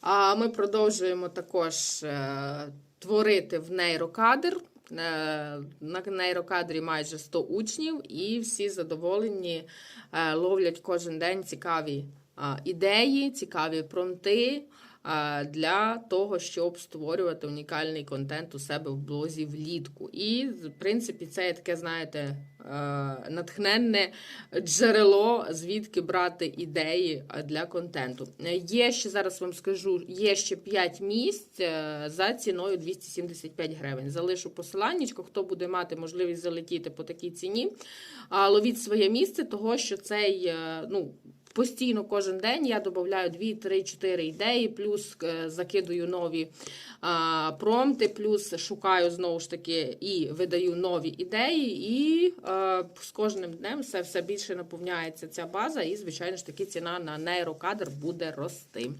А ми продовжуємо також е, творити в нейрокадр. Е, На нейрокадрі майже 100 учнів, і всі задоволені е, ловлять кожен день цікаві ідеї, цікаві промти для того, щоб створювати унікальний контент у себе в блозі влітку. І, в принципі, це є таке, знаєте, натхненне джерело, звідки брати ідеї для контенту. Є ще зараз вам скажу, є ще 5 місць е, за ціною 275 гривень. Залишу посиланнячко, хто буде мати можливість залетіти по такій ціні. Ловіть своє місце, того що цей е, ну. Постійно кожен день я додаю 2, 3, 4 ідеї, плюс е, закидую нові а, промпти, плюс шукаю знову ж таки і видаю нові ідеї, і е, з кожним днем все, все більше наповняється ця база, і, звичайно ж таки, ціна на нейрокадр буде рости.